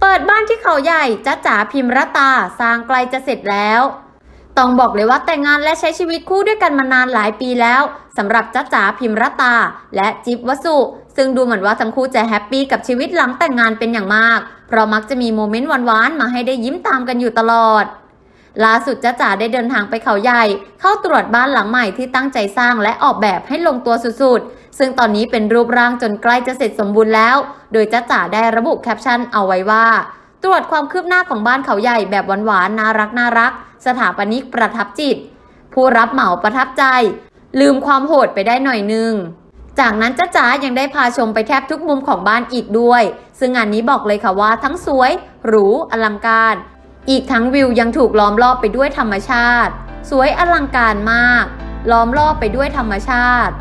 เปิดบ้านที่เขาใหญ่จ้าจ๋าพิมรตาสร้างไกลจะเสร็จแล้ว ต้องบอกเลยว่าแต่งงานและใช้ชีวิตคู่ด้วยกันมานานหลายปีแล้วสำหรับจ้าจ๋าพิมรตา และจิ๊บวสุ ซึ่งดูเหมือนว่าทั้งคู่จะแฮปปี้กับชีวิตหลังแต่งงานเป็นอย่างมาก เพราะมักจะมีโมเมนต์หวานๆมาให้ได้ยิ้มตามกันอยู่ตลอด ล่าสุดจ้าจ๋าได้เดินทางไปเขาใหญ่ เข้าตรวจบ้านหลังใหม่ที่ตั้งใจสร้างและออกแบบให้ลงตัวสุดๆ ซึ่งตอนนี้เป็นรูปร่างจนใกล้จะเสร็จสมบูรณ์แล้ว โดยจ้าจ๋าได้ระบุแคปชั่นเอาไว้ว่า ตรวจความคืบหน้าของบ้านเขาใหญ่แบบหวานๆน่ารักน่ารัก สถาปนิกประทับจิต ผู้รับเหมาประทับใจ ลืมความโหดไปได้หน่อยนึงจากนั้นจ้าจ๋ายังได้พาชมไปแทบทุกมุมของบ้านอีกด้วย ซึ่งงานนี้บอกเลยค่ะว่าทั้งสวย หรู อลังการ อีกทั้งวิวยังถูกล้อมรอบไปด้วยธรรมชาติ สวยอลังการมาก ล้อมรอบไปด้วยธรรมชาติ